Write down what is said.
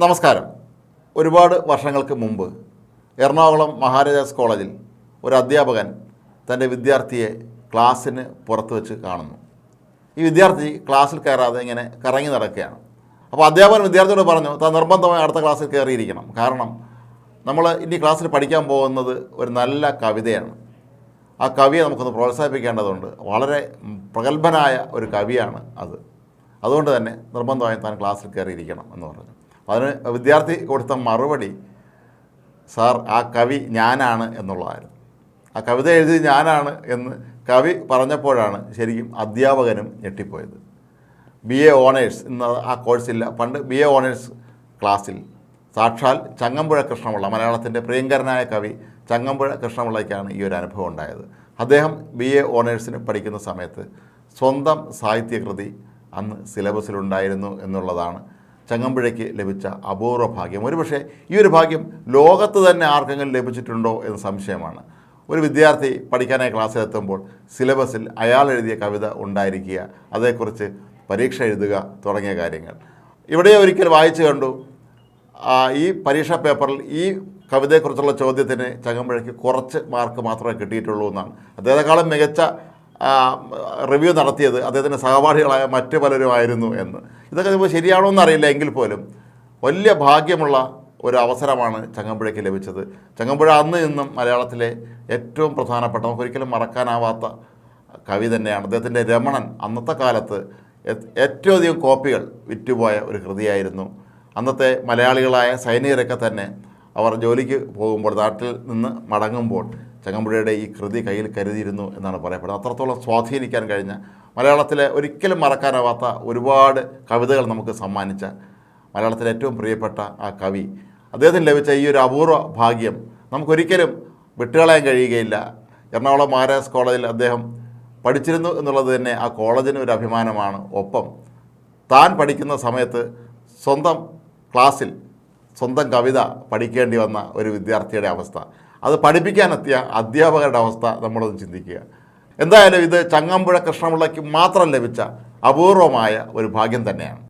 നമസ്കാരം. ഒരുപാട് വർഷങ്ങൾക്ക് മുമ്പ് എറണാകുളം മഹാരാജാസ് കോളേജിൽ ഒരു അധ്യാപകൻ തന്റെ വിദ്യാർത്ഥിയെ ക്ലാസ്സിന് പുറത്ത് വെച്ച് കാണുന്നു. ഈ വിദ്യാർത്ഥി ക്ലാസ്സിൽ കയറാതെ ഇങ്ങനെ കറങ്ങി നടക്കുകയാണ്. അപ്പോൾ അധ്യാപകൻ വിദ്യാർത്ഥിയോട് പറഞ്ഞു താൻ നിർബന്ധമായി അടുത്ത ക്ലാസ്സിൽ കയറിയിരിക്കണം. കാരണം നമ്മൾ ഇനി ക്ലാസ്സിൽ പഠിക്കാൻ പോകുന്നത് ഒരു നല്ല കവിതയാണ്. ആ കവിയെ നമുക്കൊന്ന് പ്രോത്സാഹിപ്പിക്കേണ്ടതുണ്ട്. വളരെ പ്രഗത്ഭനായ ഒരു കവിയാണ് അത്. അതുകൊണ്ട് തന്നെ നിർബന്ധമായും താൻ ക്ലാസ്സിൽ കയറിയിരിക്കണം എന്ന് പറഞ്ഞു. അതിന് വിദ്യാർത്ഥി കൊടുത്ത മറുപടി സാർ ആ കവി ഞാനാണ് എന്നുള്ളതായിരുന്നു. ആ കവിത എഴുതി ഞാനാണ് എന്ന് കവി പറഞ്ഞപ്പോഴാണ് ശരിക്കും അധ്യാപകനും ഞെട്ടിപ്പോയത്. ബി എ ഓണേഴ്സ് എന്ന ആ കോഴ്സില്ല പണ്ട് ബി എ ഓണേഴ്സ് ക്ലാസ്സിൽ സാക്ഷാൽ ചങ്ങമ്പുഴ കൃഷ്ണപിള്ള മലയാളത്തിന്റെ പ്രിയങ്കരനായ കവി ചങ്ങമ്പുഴ കൃഷ്ണപിള്ളയ്ക്കാണ് ഈ ഒരു അനുഭവം ഉണ്ടായത്. അദ്ദേഹം ബി എ ഓണേഴ്സിന് പഠിക്കുന്ന സമയത്ത് സ്വന്തം സാഹിത്യകൃതി അന്ന് സിലബസിലുണ്ടായിരുന്നു എന്നുള്ളതാണ് ചങ്ങമ്പുഴയ്ക്ക് ലഭിച്ച അപൂർവ ഭാഗ്യം. ഒരുപക്ഷെ ഈ ഒരു ഭാഗ്യം ലോകത്ത് തന്നെ ആർക്കെങ്കിലും ലഭിച്ചിട്ടുണ്ടോ എന്ന് സംശയമാണ്. ഒരു വിദ്യാർത്ഥി പഠിക്കാനായി ക്ലാസ്സിലെത്തുമ്പോൾ സിലബസിൽ അയാൾ എഴുതിയ കവിത ഉണ്ടായിരിക്കുക അതേക്കുറിച്ച് പരീക്ഷ എഴുതുക തുടങ്ങിയ കാര്യങ്ങൾ. ഇവിടെ ഒരിക്കൽ വായിച്ചു കണ്ടു ഈ പരീക്ഷാ പേപ്പറിൽ ഈ കവിതയെക്കുറിച്ചുള്ള ചോദ്യത്തിന് ചങ്ങമ്പുഴയ്ക്ക് കുറച്ച് മാർക്ക് മാത്രമേ കിട്ടിയിട്ടുള്ളൂ എന്നാണ്. അദ്ദേഹത്തെക്കാളും മികച്ച റിവ്യൂ നടത്തിയത് അദ്ദേഹത്തിന്റെ സഹപാഠികളായ മറ്റു പലരുമായിരുന്നു എന്ന്. ഇതൊക്കെ ഇപ്പോൾ ശരിയാണോ എന്നറിയില്ല എങ്കിൽ പോലും വലിയ ഭാഗ്യമുള്ള ഒരു അവസരമാണ് ചങ്ങമ്പുഴയ്ക്ക് ലഭിച്ചത്. ചങ്ങമ്പുഴ അന്ന് നിന്നും മലയാളത്തിലെ ഏറ്റവും പ്രധാനപ്പെട്ട നമുക്കൊരിക്കലും മറക്കാനാവാത്ത കവി തന്നെയാണ്. അദ്ദേഹത്തിന്റെ രമണൻ അന്നത്തെ കാലത്ത് ഏറ്റവും അധികം കോപ്പികൾ വിറ്റുപോയ ഒരു കൃതിയായിരുന്നു. അന്നത്തെ മലയാളികളായ സൈനികരൊക്കെ തന്നെ അവർ ജോലിക്ക് പോകുമ്പോൾ നാട്ടിൽ നിന്ന് മടങ്ങുമ്പോൾ ചങ്ങമ്പുഴയുടെ ഈ കൃതി കയ്യിൽ കരുതിയിരുന്നു എന്നാണ് പറയപ്പെടുന്നത്. അത്രത്തോളം സ്വാധീനിക്കാൻ കഴിഞ്ഞ മലയാളത്തിലെ ഒരിക്കലും മറക്കാനാവാത്ത ഒരുപാട് കവിതകൾ നമുക്ക് സമ്മാനിച്ച മലയാളത്തിലെ ഏറ്റവും പ്രിയപ്പെട്ട ആ കവി. അദ്ദേഹത്തിന് ലഭിച്ച ഈ ഒരു അപൂർവ ഭാഗ്യം നമുക്കൊരിക്കലും വിട്ടുകളയാൻ കഴിയുകയില്ല. എറണാകുളം മഹാരാജ് കോളേജിൽ അദ്ദേഹം പഠിച്ചിരുന്നു എന്നുള്ളത് തന്നെ ആ കോളേജിന് ഒരു അഭിമാനമാണ്. ഒപ്പം താൻ പഠിക്കുന്ന സമയത്ത് സ്വന്തം ക്ലാസ്സിൽ സ്വന്തം കവിത പഠിക്കേണ്ടി വന്ന ഒരു വിദ്യാർത്ഥിയുടെ അവസ്ഥ. അത് പഠിപ്പിക്കാനെത്തിയ അധ്യാപകരുടെ അവസ്ഥ നമ്മളൊന്ന് ചിന്തിക്കുക. എന്തായാലും ഇത് ചങ്ങമ്പുഴ കൃഷ്ണപിള്ളയ്ക്ക് മാത്രം ലഭിച്ച അപൂർവമായ ഒരു ഭാഗ്യം തന്നെയാണ്.